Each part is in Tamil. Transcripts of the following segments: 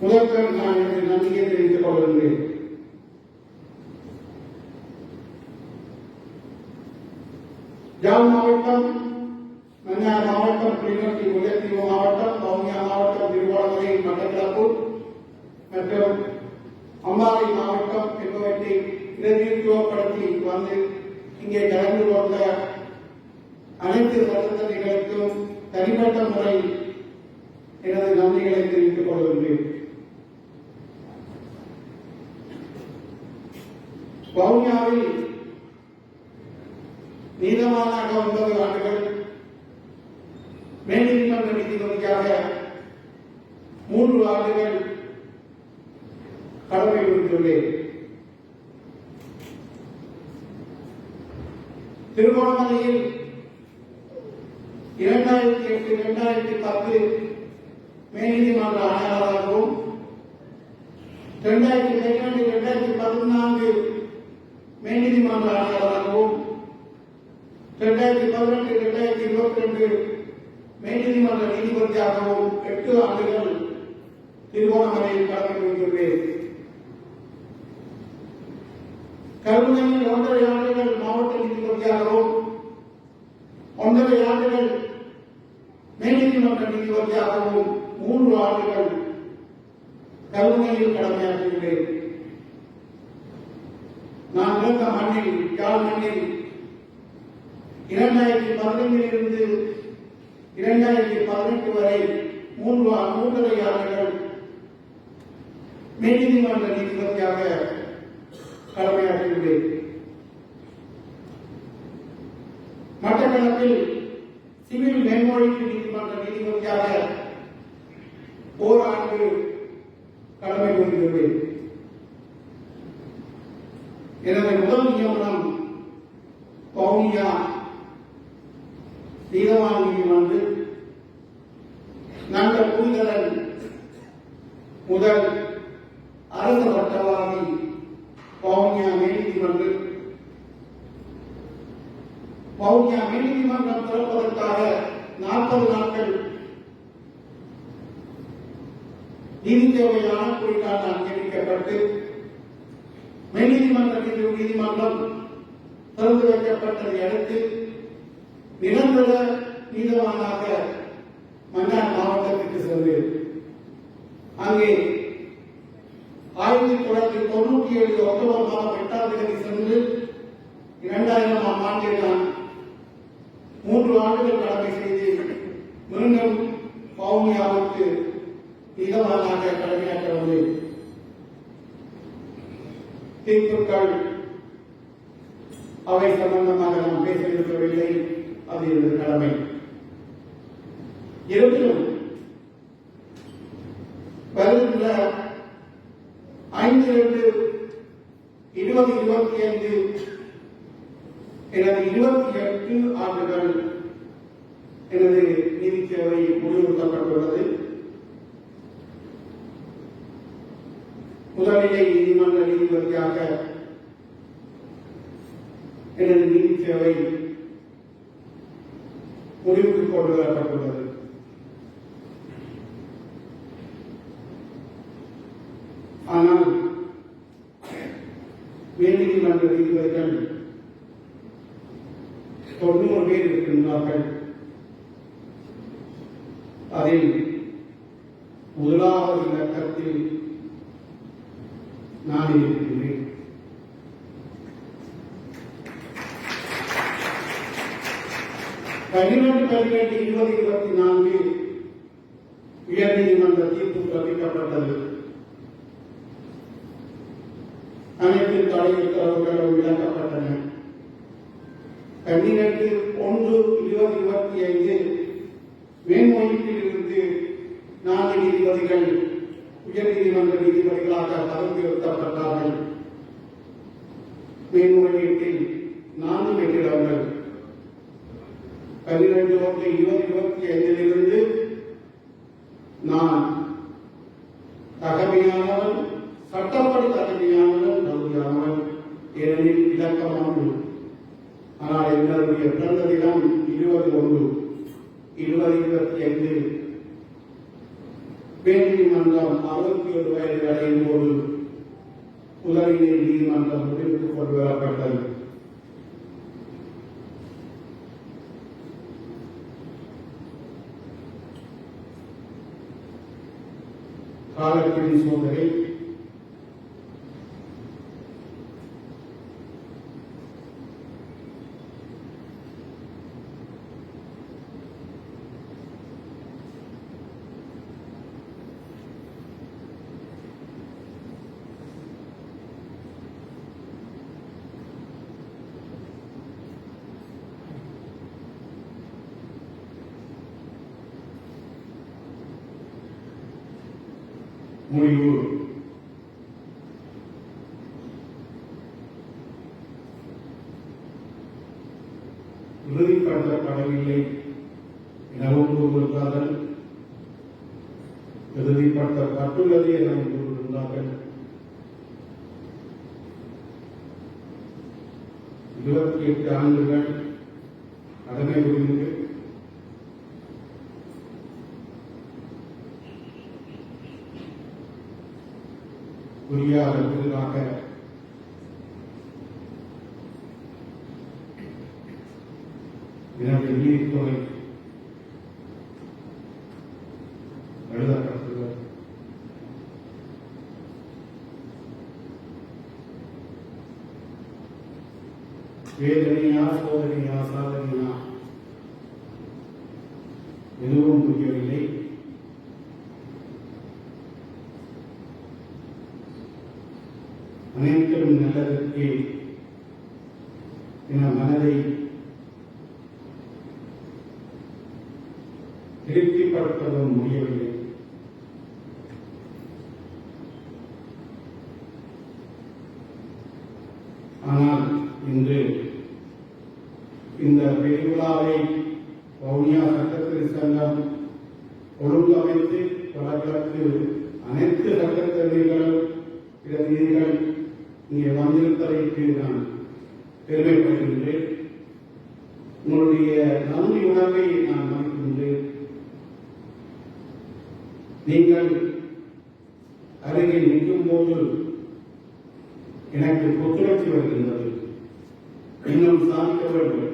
முதற்கண் நான் எனது நம்பிக்கை தெரிவித்துக் கொள்கின்றேன் ஜான் மாவட்டம் மன்னார் மாவட்டம் கிளிநொச்சி முல்லைத்தீவு மாவட்டம் வவுனியா மாவட்டம் திருவாரூரை மட்டக்களப்பு மற்றும் அம்பாறை மாவட்டம் என்பவற்றை பிரதிநிதித்துவப்படுத்தி வந்து இங்கே கலந்து கொண்ட அனைத்து சட்டத்தணிகளுக்கும் தனிப்பட்ட முறை எனது நன்றிகளை தெரிவித்துக் கொள்கின்றேன். வவுனியாவில் நீதமானாக ஒன்பது ஆண்டுகள் மேல்நீதிமன்ற நீதிபதிக்காக மூன்று ஆண்டுகள் கடமை புரிந்துள்ளேன் திருகோணமலையில் இரண்டாயிரத்தி எட்டு இரண்டாயிரத்தி பத்து மேல்நீதிமன்ற ஆணையாளராகவும் இரண்டாயிரத்தி பதினெட்டு இரண்டாயிரத்தி பதினான்கு மேல்நீதிமன்ற ஆணையாளராகவும் இரண்டாயிரத்தி பதினெட்டு இரண்டாயிரத்தி இருபத்தி ரெண்டு மேல்நீதிமன்ற நீதிபதியாகவும் எட்டு ஆண்டுகள் திருவோணமலையில் கடமை புரிந்துள்ளேன் கருணையில் ஒன்றரை ஆண்டுகள் மாவட்ட நீதிபதியாகவும் ஒன்றரை ஆண்டுகள் மேல்நீதிமன்ற நீதிபதியாகவும் மூன்று ஆண்டுகள் கருணையில் கடமையாற்றியுள்ளேன் நான் இருந்த மண்ணில் யாழ் மண்ணில் இரண்டாயிரத்தி பதினைந்திலிருந்து இரண்டாயிரத்தி பதினெட்டு வரை மூன்று மூன்றரை ஆண்டுகள் மேல்நீதிமன்ற நீதிபதியாக கடமையாற்றியுள்ளேன். மட்டக்களப்பில் சிவில் மேன்மொழிக்கு நீதிமன்ற நீதிபதியாக ஓராண்டு கடமை புரிந்துள்ளேன். எனது முதல் நியமனம் பவுனியா. நீதவான் வந்து நல்ல புரிதலன் முதல் அரச வட்டவாதி பவுனியா மேல்நீதிமன்றம் பவுனியா மேல்நீதிமன்றம் திறப்பதற்காக நாற்பது நாட்கள் நீதி சேவை ஆணைக்குழுக்காக அங்கீகரிக்கப்பட்டு மேல்நீதிமன்ற நீதிமன்றம் திறந்து வைக்கப்பட்டதை அடுத்து நிரந்தர நீதவானாக மன்னார் மாவட்டத்திற்கு சென்று அங்கே ஆயிரத்தி தொள்ளாயிரத்தி தொண்ணூத்தி ஏழு அக்டோபர் மாதம் எட்டாம் தேதி சென்று இரண்டாயிரம் ஆண்டில் நான் மூன்று ஆண்டுகள் கடமை செய்து மீண்டும் பவுனியாவுக்கு நீதவானாக கடமையாற்ற வந்தேன். தீர்ப்புகள் அவை சம்பந்தமாக நாம் பேச அது எனது கடமை. இருப்பினும் வருகின்ற ஐந்து இரண்டு இருபது இருபத்தி ஐந்து எனது இருபத்தி எட்டு ஆண்டுகள் எனது நீதி சேவை முடிவுறுத்தப்பட்டுள்ளது முதல்நிலை நீதிமன்ற நீதிபதியாக எனது நீதி சேவை முடிவுக்கு கொண்டு வரப்பட்டுள்ளது. ஆனால் மேல்நீதிமன்ற நீதிபதிகள் தொண்ணூறு பேர் இருக்கின்றார்கள். அதில் முதலாவது இலக்கத்தில் நான் இருக்கின்றேன் பதினெட்டு பதினெட்டு இருபது இருபத்தி நான்கு உயர்நீதிமன்ற தீர்ப்பு பிறப்பிக்கப்பட்டது. அனைத்து தடை உத்தரவுகளும் விளக்கப்பட்டன. பதினெட்டு ஒன்று இருபது இருபத்தி ஐந்து மேன்மொழிப்பிலிருந்து நான்கு நீதிபதிகள் உயர்நீதிமன்ற நீதிபதிகளாக பதவி உயர்த்தப்பட்டார்கள் மேன்முறையீட்டில் நான்கு வெற்றிடங்கள் பன்னிரண்டு ஒன்று இருபது இருபத்தி ஐந்திலிருந்து நான் தகமையானவன் சட்டப்படி தகுதியானவன் தகுதியானவன் ஏனெனில் இலக்கமானவன் ஆனால் எங்களுடைய பிறந்த தினம் இருபது ஒன்று இருபது இருபத்தி ஐந்து நீதிமன்றம் அறுபத்தி ஒரு வயது அடையும் போது உலகிலே நீதிமன்றம் முடிவுக்கு கொண்டு வரப்பட்டது காலத்தின் சோதனை முடிவு. இறுதிப்படுத்தப்படவில்லை எனவும் கூறியிருந்தார்கள் இறுதிப்படுத்தப்பட்டுள்ளது எனவும் கூறியிருந்தார்கள் இருபத்தி எட்டு ஆண்டுகள் கடமை புரிந்து பொறியாளர் விருதாக இரண்டு நீதித்துறை எழுதப்பட்டுள்ளது வேதனையா நல்லதற்கு என மனதை திருப்திப்படுத்தவும் முடியவில்லை. ஆனால் இன்று இந்த பெருவிழாவை வவுனியா சட்டத்தில் சங்கம் ஒழுங்கமைத்து வழக்கிற்கு அனைத்து சட்டத்தரணிகள் பிரதிநிதிகள் இங்கே வந்திருப்பதற்கு நான் பெருமைப்படுகின்றேன். உங்களுடைய நன்றி உணர்வை நான் மதிக்கின்றேன். நீங்கள் அருகே நிற்கும் போது எனக்கு புத்துணர்ச்சி வருகின்றது. இன்னும் சாதிக்க வேண்டும்.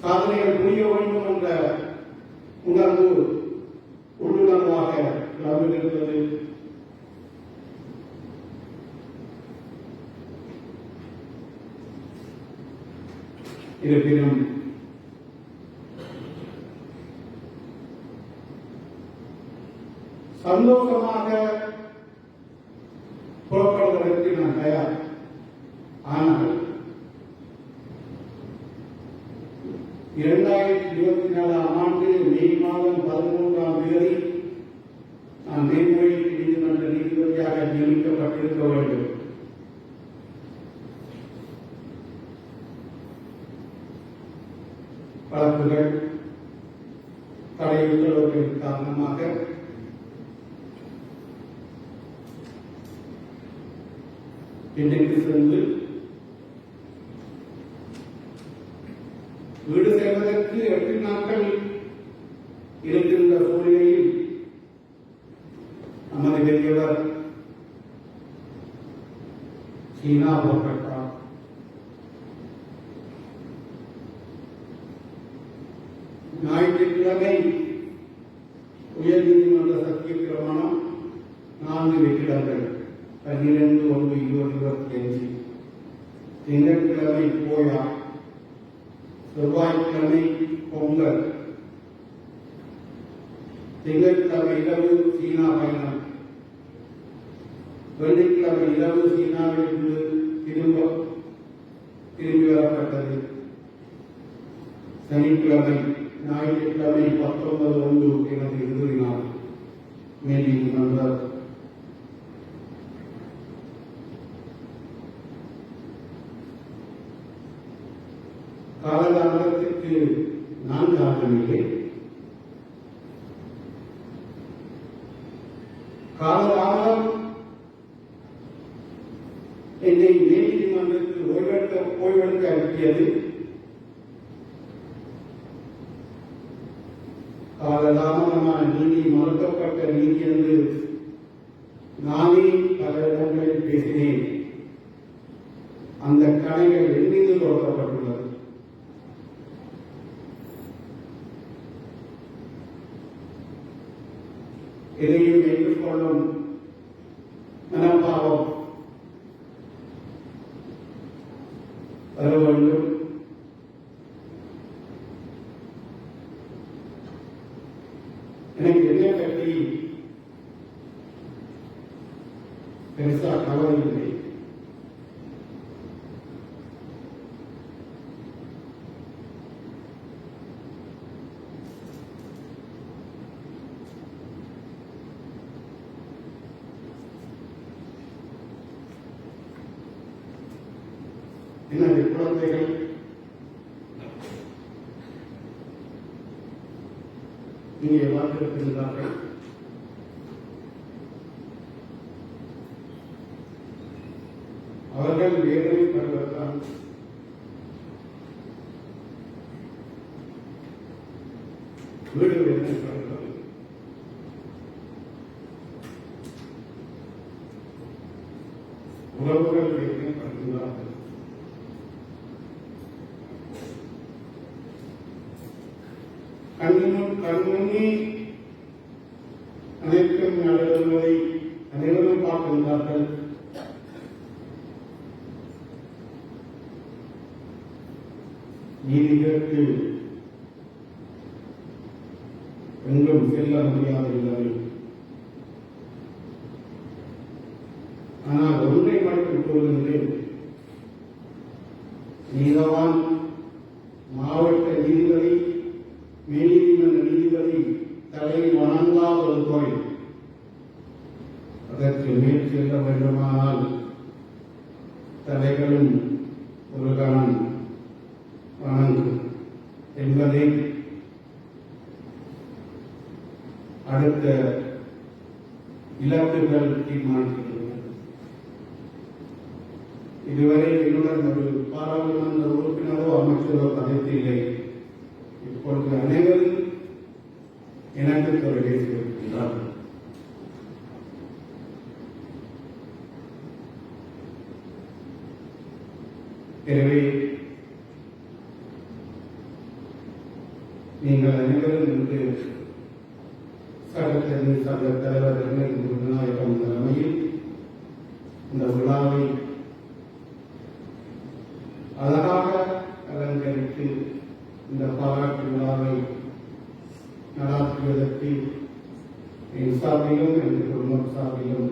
சாதனைகள் புரிய வேண்டும் என்ற உணர்வு உள்ளுணர்வாக கிளம்பிருக்கிறது இருப்பினும் சந்தோஷமாக புறப்படுவதற்கு நான் தயார். ஆனால் இரண்டாயிரத்தி இருபத்தி நாலாம் ஆண்டு மே மாதம் பதிமூன்றாம் தேதி நான் மேன்முறையீட்டு நீதிமன்ற நீதிபதியாக நியமிக்கப்பட்டிருக்க வேண்டும் வழக்குகள் தடை உத்தரவுகளின் காரணமாக இன்றைக்கு சென்று வீடு செல்வதற்கு எட்டு நாட்கள் இருக்கின்ற சூழ்நிலையில் நமது பெரியவர் சீனா புறப்பட்டார் ஞாயிற்றுக்கிழமை உயர் நீதிமன்ற சத்திய பிரமாணம் நான்கு வெற்றிடங்கள் பன்னிரண்டு ஒன்று இருபது இருபத்தி அஞ்சு திங்கட்கிழமை போயா செவ்வாய்க்கிழமை பொங்கல். திங்கட்கிழமை இரவு சீனா பயணம். வெள்ளிக்கிழமை இரவு சீனாவிலிருந்து திரும்ப திரும்பி வரப்பட்டது. சனிக்கிழமை ஞாயிற்றுக்கிழமை பத்தொன்பது ஒன்று எனது இறுதி நாள் நீதிமன்றம் காலதாமதத்திற்கு நான் காரணமில்லை. காலகாலம் என்னை நீதிமன்றத்தில் ஓய்வெடுக்க ஓய்வெடுக்க அனுப்பியது அந்த கடைகள் எண்ணியில் கொட்டப்பட்டுள்ளது இதையும் ஏற்றுக்கொள்ளும் மனப்பாவம் வர வேண்டும். எனக்கு என்னை பற்றி பெருசா கவலை இல்லை. இங்கே வாழ்ந்திருக்கின்றார்கள். அவர்கள் வேதனைப்படுவதால் கண்ணும் கண்முன்னே அனைத்தும் நடைபெறுவதை அனைவரும் பார்க்கின்றார்கள் நீதி கேட்டு எங்கும் செல்ல முடியாதில்லை ஆனால் ஒன்றை மட்டும் கூறுகின்றேன் நீதவான் அடுத்த இலக்குகள் தீர்மானிக்கின்றன இதுவரை என்னுடன் ஒரு பாராளுமன்ற உறுப்பினரோ அமைச்சரோ கதைத்தில்லை இப்பொழுது அனைவரும் எனக்கு தொலைபேசி எனவே நீங்கள் அனைவரும் இன்று சட்டத்தின் சங்க தலைவர் விநாயகம் தலைமையில் இந்த விழாவை அழகாக அலங்கரித்து இந்த பாராட்டு விழாவை நடாத்துவதற்கு என் சார்பிலும் எனது குடும்பம் சார்பிலும்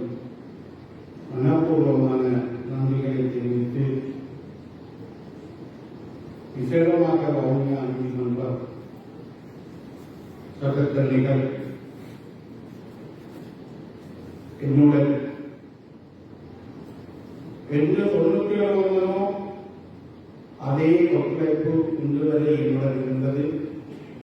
மனப்பூர்வமான நன்றிகளை தெரிவித்து விசேடமாக வவுனியா நீதிமன்றம் சட்டத்தரணிகள்